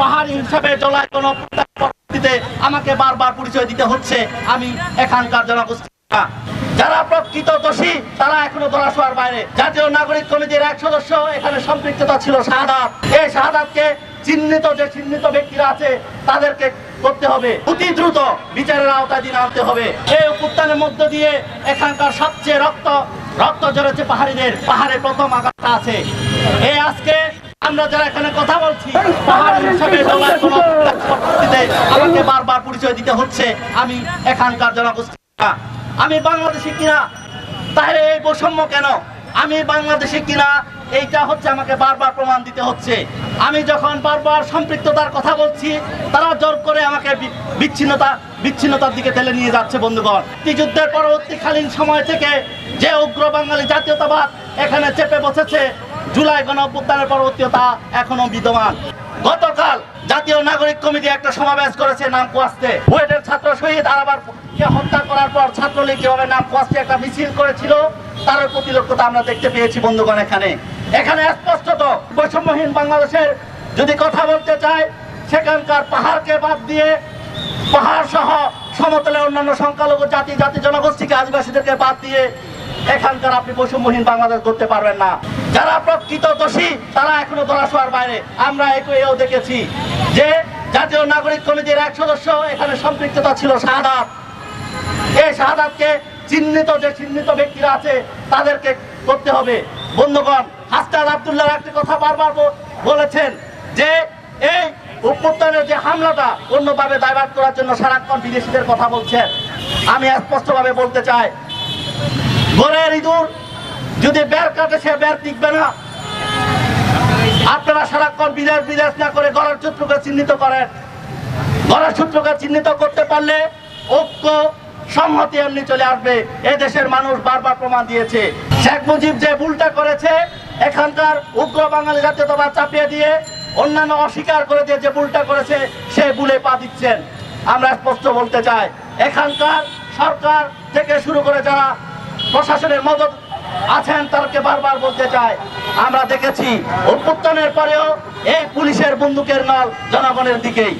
পাহাড়ি হিসাবে জলায় কোনো পরবর্তীতে আমাকে বারবার পরিচয় দিতে হচ্ছে। আমি এখানকার জনগোষ্ঠী। যারা প্রকৃত দোষী, তারা এখনও ধরাশোয়ার বাইরে। জাতীয় নাগরিক কমিটির এক সদস্য এখানে সম্পৃক্ততা ছিল, শাহাদাত। এই শাহাদাতকে চিহ্নিত, যে চিহ্নিত ব্যক্তিরা আছে, তাদেরকে করতে হবে। অতি দ্রুত বিচারের আওতায় দিন আনতে হবে। এই উত্থানের মধ্য দিয়ে এখানকার সবচেয়ে রক্ত রক্ত জড়েছে পাহাড়িদের। পাহাড়ে প্রথম আঘাতটা আছে। আমাকে বারবার পরিচয় দিতে হচ্ছে, আমি এখানকার জনগোষ্ঠী আমি বাংলাদেশি কিনা, তাহলে এই বৈষম্য কেন? আমি বাংলাদেশি কিনা, এইটা হচ্ছে আমাকে বারবার প্রমাণ দিতে হচ্ছে। আমি যখন বারবার সম্পৃক্ততার কথা বলছি, তারা জোর করে আমাকে বিচ্ছিন্নতা, বিচ্ছিন্নতার দিকে ঠেলে নিয়ে যাচ্ছে, বন্ধুগণ। যুদ্ধের পরবর্তীকালীন সময় থেকে যে উগ্র বাঙালি জাতীয়তাবাদ এখানে চেপে বসেছে জুলাই গণ অভ্যুত্থানের পরবর্তীতা এখনও বিদ্যমান। গতকাল জাতীয় নাগরিক কমিটি একটা সমাবেশ করেছে নাম কুয়াস্তে বুয়েটের ছাত্র শহীদ আরাবার হত্যা করার পর ছাত্রলীগ কীভাবে নাম কুয়াস্তে একটা মিছিল করেছিল, তার প্রতিলক্ষতা আমরা দেখতে পেয়েছি বন্ধুগণ এখানে। এখানে স্পষ্টত বৈষম্যহীন বাংলাদেশের যদি কথা বলতে চায় সেখানকার পাহাড়কে বাদ দিয়ে পাহাড় সহ সমতলে অন্যান্য সংখ্যালঘু জাতি জাতি জনগোষ্ঠীকে আদিবাসীদেরকে বাদ দিয়ে এখানকার আপনি বৈষম্যহীন বাংলাদেশ করতে পারবেন না। যারা প্রকৃত দোষী, তারা এখনও ধরাশোয়ার বাইরে। আমরা এও দেখেছি যে জাতীয় নাগরিক কমিটির এক সদস্য এখানে সম্পৃক্ততা ছিল শাহাদাত। এই শাহাদাতকে চিহ্নিত যে চিহ্নিত ব্যক্তিরা আছে, তাদেরকে করতে হবে। বন্ধুগণ, হাসনাত আবদুল্লাহ একটি কথা বারবার বলেছেন যে এই উত্তরের যে হামলাটা অন্যভাবে দায়ভার করার জন্য সারাক্ষণ বিদেশিদের কথা বলছেন। আমি স্পষ্টভাবে বলতে চাই ঘরের ইঁদুর, যদি বের কাটে সে বের টিকবে না। আপনারা সারাক্ষণ বিদেশ বিদেশ না করে গড়ের সূত্রকে চিহ্নিত করেন। গড়ের সূত্রকে চিহ্নিত করতে পারলে ঐক্য, সংহতি এমনি চলে আসবে। এ দেশের মানুষ বারবার প্রমাণ দিয়েছে। শেখ মুজিব যে ভুলটা করেছে, এখানকার উগ্র বাঙালি জাতীয়তাবাদ চাপিয়ে দিয়ে অন্যান্য অস্বীকার করে দিয়ে যে ভুলটা করেছে, সে ভুলে পা দিচ্ছেন। আমরা স্পষ্ট বলতে চাই, এখানকার সরকার থেকে শুরু করে যারা প্রশাসনের মদত আছেন, তারকে বারবার বলতে চাই। আমরা দেখেছি অভ্যুত্থানের পরেও এই পুলিশের বন্দুকের নল জনগণের দিকেই।